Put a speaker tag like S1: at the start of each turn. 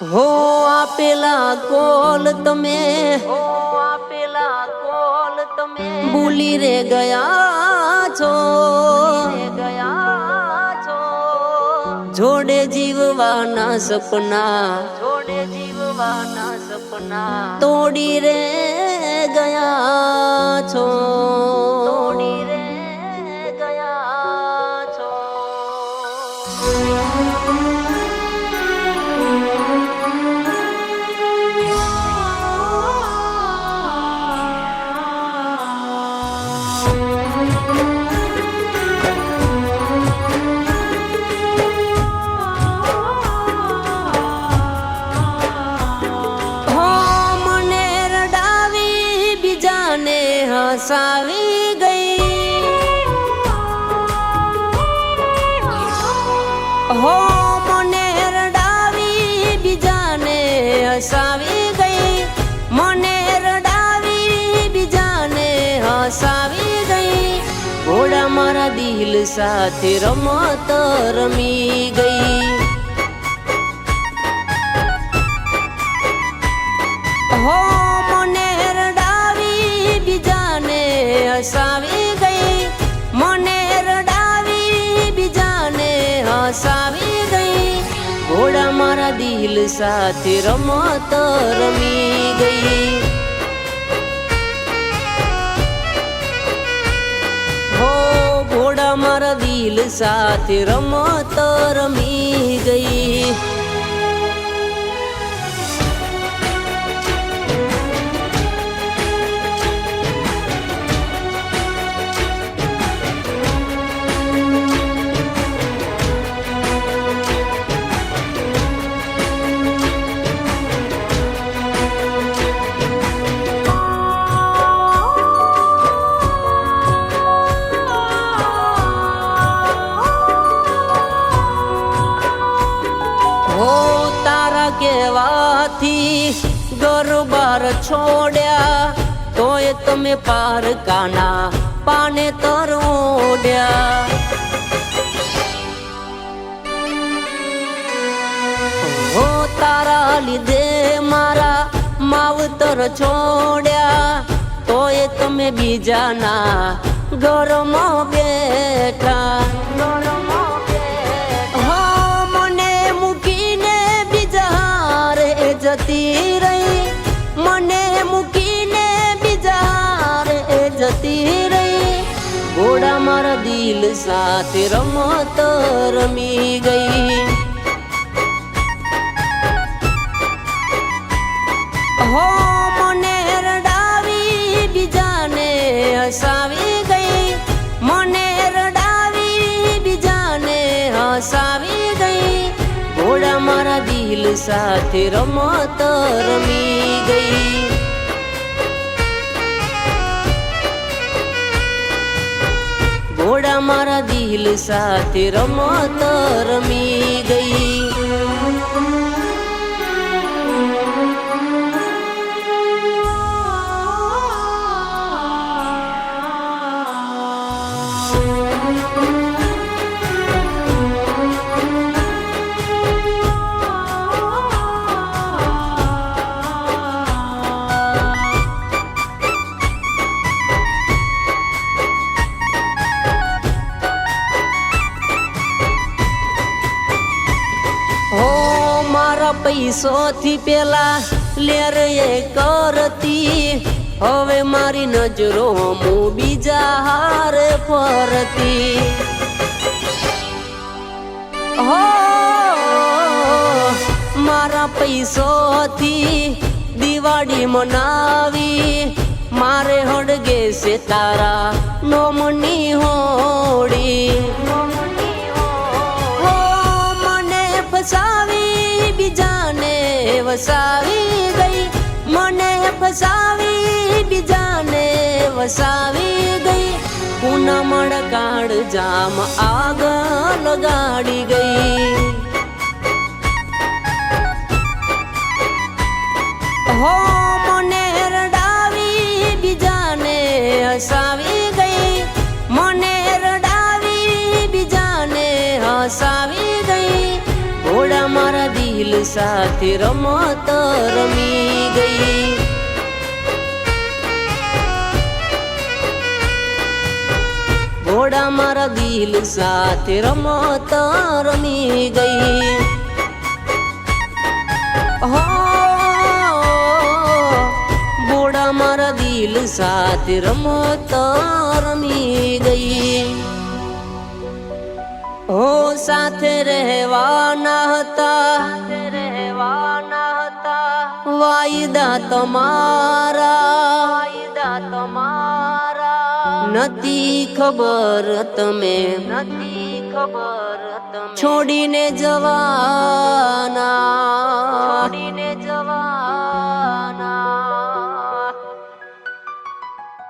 S1: હો આપેલા કોલ તમે. હો આપેલા કોલ તમે. ભૂલી રે ગયા છો. ગયા છો. જોડે જીવવાના સપના. જોડે જીવવાના સપના. તોડી રે ગયા છો. દિલ સાથે રમત રમી ગઈ. હો, મને રડાવી બીજાને હસાવી ગઈ. મને રડાવી બીજાને હસાવી ગઈ. ઘોડા મારા દિલ સાથે રમત રમી ગઈ. દિલ સાથે રમતો રમી ગઈ. કેવાથી ગરબાર છોડ્યા, તોય તમે પાર કાના પાને તરોડ્યા. હો તારા લીધે મારા માવતર છોડ્યા, તોય તમે બીજાના ઘરમાં બેઠા. જતી રહી. મને મૂકીને બીજા જતી રહી. ઘોડા મારા દિલ સાથે રમત રમી ગઈ. હો સાથે રમત રમી ગઈ. ઘોડા મારા દિલ સાથે રમત રમી ગઈ. પૈસોથી પેલા લેર એ કરતી. હવે મારી નજરો હું બીજા હારે ફરતી. હો, મારા પૈસોથી દિવાળી મનાવી. મારે હડગે છે તારા નોમની હોડી વસાવી ગઈ. મને ફસાવી બીજાને વસાવી ગઈ. પૂનમણ કાળ જામ આગ લગાડી ગઈ. હો, મને રડાવી બીજાને હસાવી ગઈ. મને રડાવી બીજાને હસાવી દિલ સાથે રમત રમી ગઈ. ઘોડા મારા દિલ સાથે રમત રમી ગઈ. હો, ઘોડા મારા દિલ સાથે રમત રમી ગઈ. હો, સાથે રહેવાના હતા. વાયદા તમારા. વાયદા તમારા. નથી ખબર તમે. નથી ખબર તમે. છોડીને જવાના. છોડીને